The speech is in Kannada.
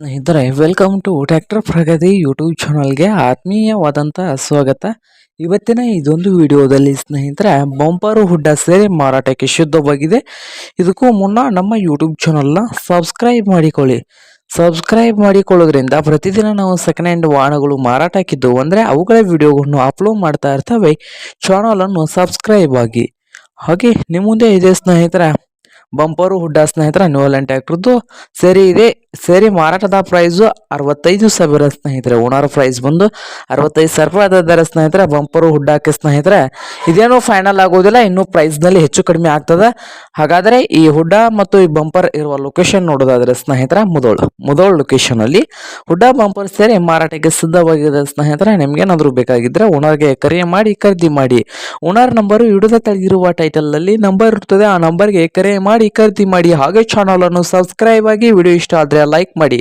ಸ್ನೇಹಿತರೆ welcome to tractor Pragati YouTube ಚಾನಲ್ಗೆ ಆತ್ಮೀಯವಾದಂಥ ಸ್ವಾಗತ. ಇವತ್ತಿನ ಇದೊಂದು ವಿಡಿಯೋದಲ್ಲಿ ಸ್ನೇಹಿತರೆ, ಬಂಪರು ಹುಡ್ಡ ಸೇರಿ ಮಾರಾಟಕ್ಕೆ ಶುದ್ಧವಾಗಿದೆ. ಇದಕ್ಕೂ ಮುನ್ನ ನಮ್ಮ ಯೂಟ್ಯೂಬ್ ಚಾನಲ್ನ ಸಬ್ಸ್ಕ್ರೈಬ್ ಮಾಡಿಕೊಳ್ಳಿ. ಸಬ್ಸ್ಕ್ರೈಬ್ ಮಾಡಿಕೊಳ್ಳೋದ್ರಿಂದ ಪ್ರತಿದಿನ ನಾವು ಸೆಕೆಂಡ್ ಹ್ಯಾಂಡ್ ವಾಹನಗಳು ಮಾರಾಟಕ್ಕಿದ್ದು ಅಂದರೆ ಅವುಗಳ ವಿಡಿಯೋಗಳನ್ನು ಅಪ್ಲೋಡ್ ಮಾಡ್ತಾ ಇರ್ತವೆ. ಚಾನಲನ್ನು ಸಬ್ಸ್ಕ್ರೈಬ್ ಆಗಿ. ಹಾಗೆ ನಿಮ್ಮ ಮುಂದೆ ಇದೆ ಸ್ನೇಹಿತರೆ, ಬಂಪರು ಹುಡ್ಡ ಸ್ನೇಹಿತರ ನ್ಯೂಲ್ಯಾಂಡ್ ಟ್ಯಾಕ್ಟ್ರದ್ದು ಸರಿ ಇದೆ. ಸೇರಿ ಮಾರಾಟದ ಪ್ರೈಸು ಅರವತ್ತೈದು ಸಾವಿರ ಸ್ನೇಹಿತರೆ. ಓನರ್ ಪ್ರೈಸ್ ಬಂದು ಅರವತ್ತೈದು ಸಾವಿರ ರೂಪಾಯಿ ಅದಾರೆ ಸ್ನೇಹಿತರೆ. ಬಂಪರು ಹುಡ್ಡಾಕೆ ಸ್ನೇಹಿತರೆ. ಇದೇನು ಫೈನಲ್ ಆಗೋದಿಲ್ಲ, ಇನ್ನೂ ಪ್ರೈಸ್ನಲ್ಲಿ ಹೆಚ್ಚು ಕಡಿಮೆ ಆಗ್ತದೆ. ಹಾಗಾದರೆ ಈ ಹುಡ್ಡ ಮತ್ತು ಈ ಬಂಪರ್ ಇರುವ ಲೊಕೇಶನ್ ನೋಡೋದಾದ್ರೆ ಸ್ನೇಹಿತರ, ಮುದೋಳು. ಮುದೋಳು ಲೊಕೇಶನಲ್ಲಿ ಹುಡ್ಡ ಬಂಪರ್ ಸೇರಿ ಮಾರಾಟಕ್ಕೆ ಸಿದ್ಧವಾಗಿದೆ ಸ್ನೇಹಿತರೆ ನಿಮ್ಗೇನಾದರೂ ಬೇಕಾಗಿದ್ದರೆ ಓನರ್ಗೆ ಕರೆ ಮಾಡಿ, ಖರೀದಿ ಮಾಡಿ. ಓನರ್ ನಂಬರು ಹಿಡಿದ ತೆಗೆದಿರುವ ಟೈಟಲಲ್ಲಿ ನಂಬರ್ ಇರ್ತದೆ. ಆ ನಂಬರ್ಗೆ ಕರೆ ಮಾಡಿ, ಖರೀದಿ ಮಾಡಿ. ಹಾಗೆ ಚಾನಲನ್ನು ಸಬ್ಸ್ಕ್ರೈಬ್ ಆಗಿ ವಿಡಿಯೋ ಇಷ್ಟ ಆದರೆ ಲೈಕ್ ಮಾಡಿ.